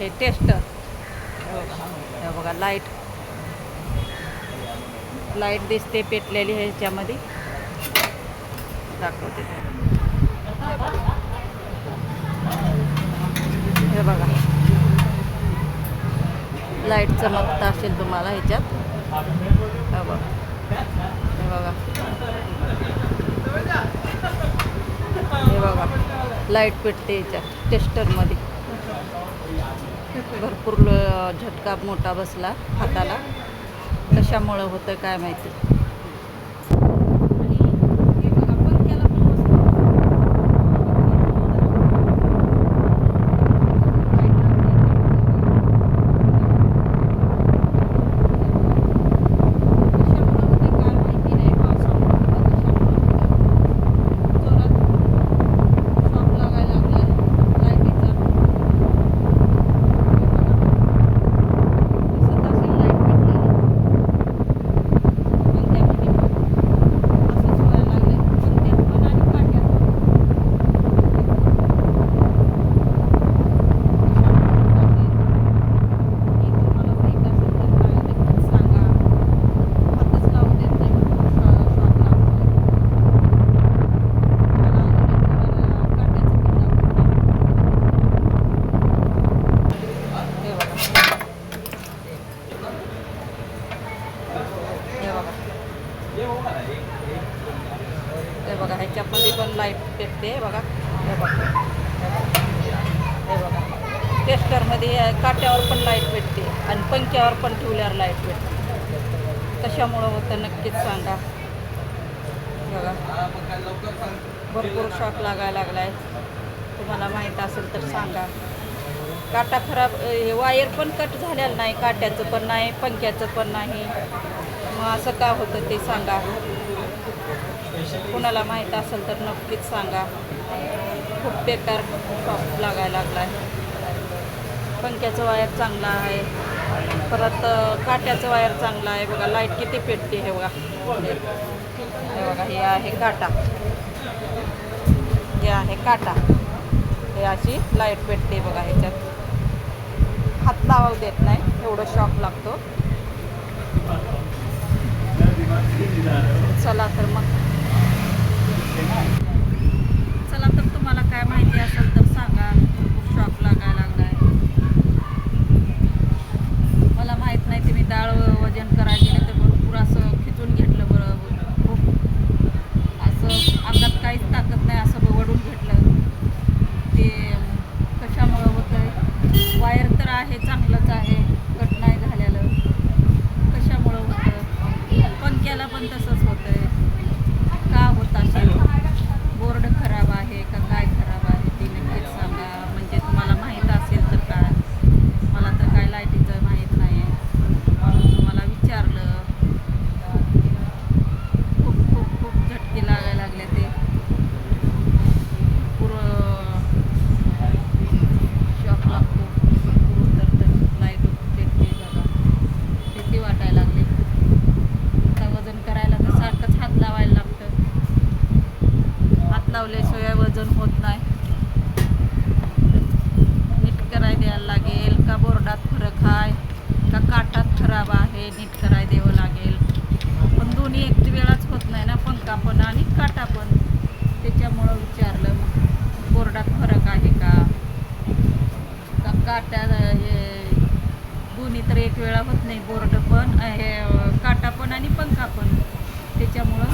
आहे टेस्टर हे बघा लाइट लाइट दिसते पेटलेली आहे ह्याच्यामध्ये दाखवते. हे बघा. लाइट चमकता असेल तुम्हाला ह्याच्यात. हे बघा. हे बघा. हे बघा. लाइट पेटते याच्यात टेस्टरमध्ये भरपूर ल- झटका मोठा बसला हाताला. कशामुळं होतं काय माहिती आणि हे बघा, पंख्याला पण बसलं. लाइट लागते. कशामुळं होतं काय माहिती नाही पावसामुळं होतं, कशामुळं होतं. जोरात शॉक लागायला लागलाय लाईटीचा दिसत असेल लाइट पेटलेली पंख्यामध्ये पण असंच व्हायला लागलंय पंख्यात पण आणि काट्यात पण हे बघा ह्याच्यामध्ये पण लाइट पेटते बघा. हे बघा. हे बघा. टेस्टरमध्ये काट्यावर पण लाइट भेटते आणि पंख्यावर पण ठेवल्यावर लाइट भेटते. कशामुळं होतं नक्कीच सांगा. बघा. भरपूर शॉक लागायला लागलाय. तुम्हाला माहीत असेल तर सांगा. काटा खराब हे वायर पण कट झालेलं नाही काट्याचं पण नाही पंख्याचं पण नाही. मग असं का होतं ते सांगा. कुणाला माहीत असेल तर नक्कीच सांगा. खूप बेकार शॉक लागायला लागला आहे पंख्याचं वायर चांगला आहे. परत काट्याचं वायर चांगलं आहे. बघा लाइट किती पेटते हे बघा. हे हे बघा हे आहे काटा. हे आहे काटा. हे अशी लाइट पेटते बघा ह्याच्यात. हात लावावं देत नाही. एवढं शॉक लागतो. चला तर मग चला तर तुम्हाला काय माहिती असेल तर सांगा खूप शॉक लागायला लागलाय मला माहीत नाही तुम्ही डाळ व- वजन करायला गेले तर भरपूर असं खिचून घेतलं बरं खूप असं अंगात काहीच ताकद नाही असं वडून घेतलं ते कशामुळं होतं वायर तर आहे चांगलंच आहे कट नाही झालेलं कशामुळं होतं पंख्याला पण तसंच होतंय का होत असेल बोर्ड खराब आहे का काय खराब आहे ते नक्कीच सांगा म्हणजे तुम्हाला माहीत असेल तर काय मला तर काय लाईटीचं माहीत नाही म्हणून तुम्हाला विचारलं खूप खूप खूप झटके लागायला लागले ते पुरं शॉक लागतो पुरं तर तर लाइट पेटते बघा भीती वाटायला लागली आता वजन करायला तर सारखंच हात लावायला लागतं हात लावल्याशिवाय वजन होत नाही नीट कराय द्यायला लागेल का बोर्डात फरक आहे का काटात खराब आहे नीट कराय द्यावं लागेल पण दोन्ही एक वेळाच होत नाही ना पंखा पण आणि काटा पण त्याच्यामुळं विचारलं बोर्डात फरक आहे का का काट्या हे दोन्ही तर एक वेळा होत नाही बोर्ड पण अ, हे अ, काटा पण आणि पंखा पण त्याच्यामुळं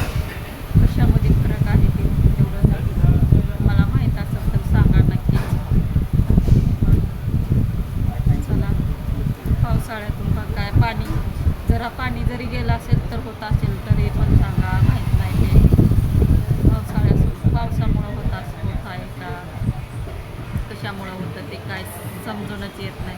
कशामध्ये फरक आहे ते तेवढं मला माहीत असेल तर सांगा नक्कीच चला पावसाळ्यातून पण काय पाणी जरी गेला असेल तर होत असेल तरी पण सांगा माहीत नाही ते पावसाळ्यास पावसामुळं होत असं होत आहे का? कशामुळं होतं ते काय समजूनच येत नाही.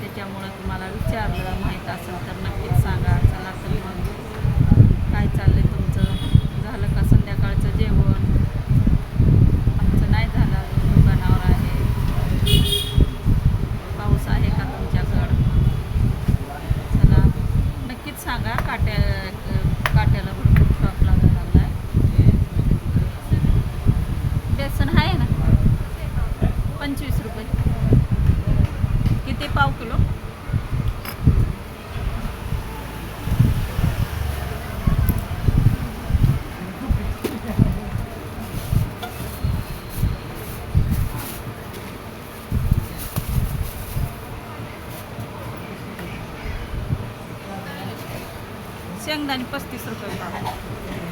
त्याच्यामुळं तुम्हाला विचारलं माहीत असेल तर नक्कीच सांगा चला तर मग काय चाललंय तुमचं झालं का संध्याकाळचं जेवण आमचं नाही झालं अजून दुकानावर आहे पाऊस आहे का तुमच्याकडं चला नक्कीच सांगा काट्या काट्याला शेंगदाणे पस्तीस रुपये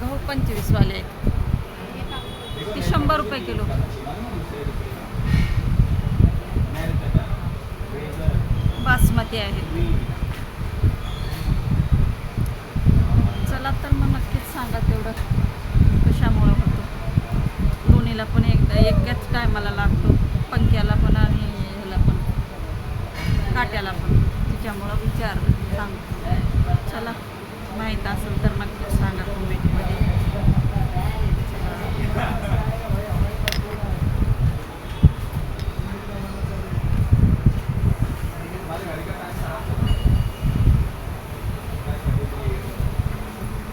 गहू पंचवीसवाले आहेत. ती शंभर रुपये किलो. बासमती आहेत चला तर मग नक्कीच सांगा तेवढं कशामुळं होतं. दोन्हीला पण एकदा एकच टायमाला